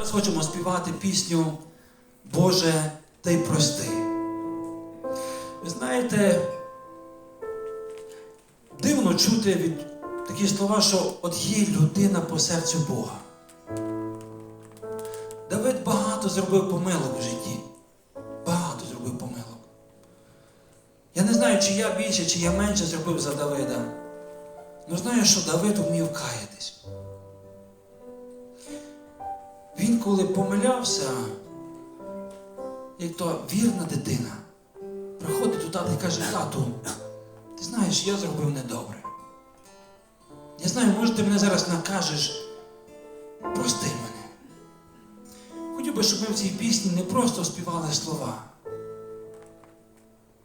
Зараз хочемо співати пісню Боже, ти прости. Ви знаєте, дивно чути від такі слова, що от є людина по серцю Бога. Давид багато зробив помилок в житті. Багато зробив помилок. Я не знаю, чи я більше, чи я менше зробив за Давида. Ну знаю, що Давид вмів каятись. Він, коли помилявся, як то вірна дитина, приходить до тата і каже, тату, ти знаєш, я зробив недобре. Я знаю, може, ти мене зараз накажеш, прости мене. Хотів би, щоб ми в цій пісні не просто співали слова,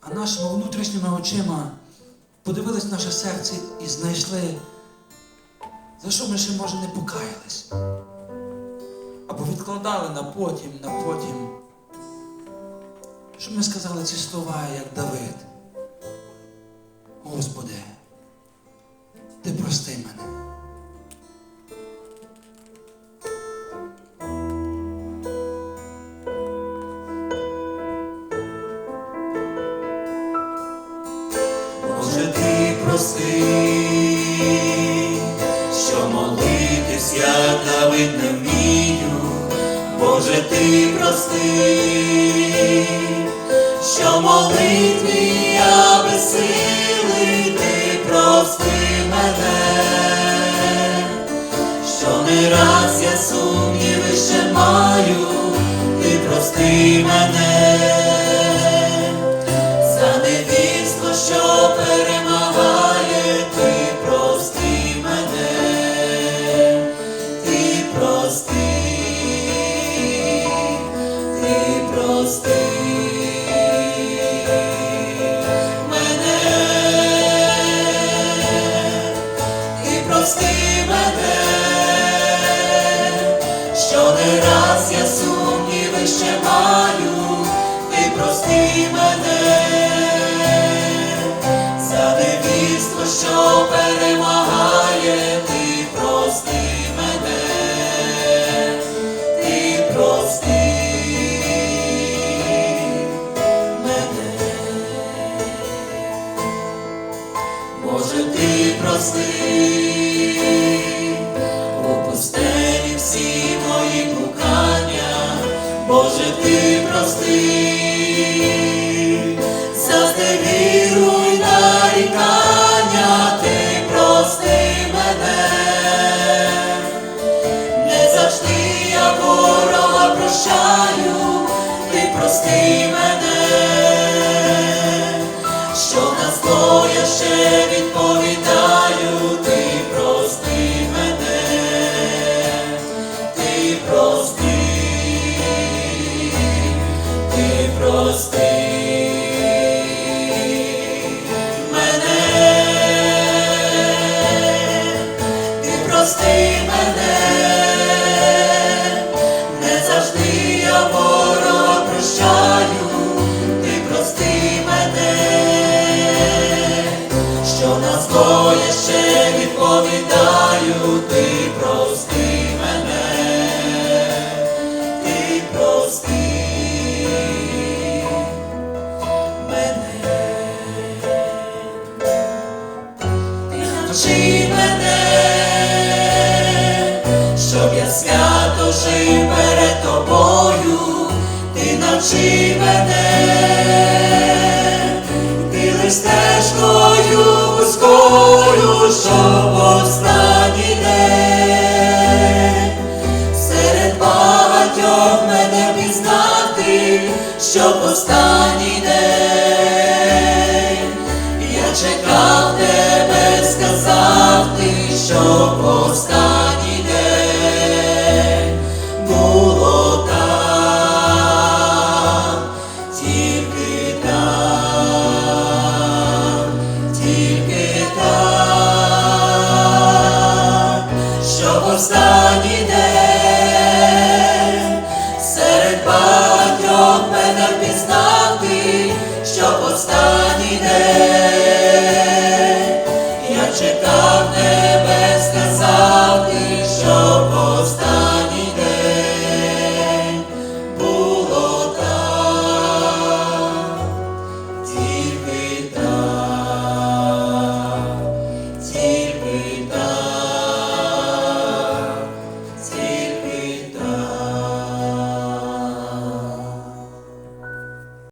а нашими внутрішніми очима подивились наше серце і знайшли, за що ми ще, може, не покаялись. Відкладали на потім, на потім. Щоб ми сказали ці слова, як Давид. Господи, ти прости мене. Може ти прости, що молитись я Давид не вмію, Боже ти прости, що молитві я безсилий, ти прости мене, що не раз я сумніви ще маю, ти прости мене раз я сумніви ще маю, ти прости мене, прости, у пустелі всі мої блукання, Боже, ти прости, за зневіру нарікання, ти прости мене, не завжди я ворога прощаю, ти прости відповідаю, ти прости мене, ти прости мене, ти навчи мене, щоб я свято жив перед тобою, ти навчи мене, я чекав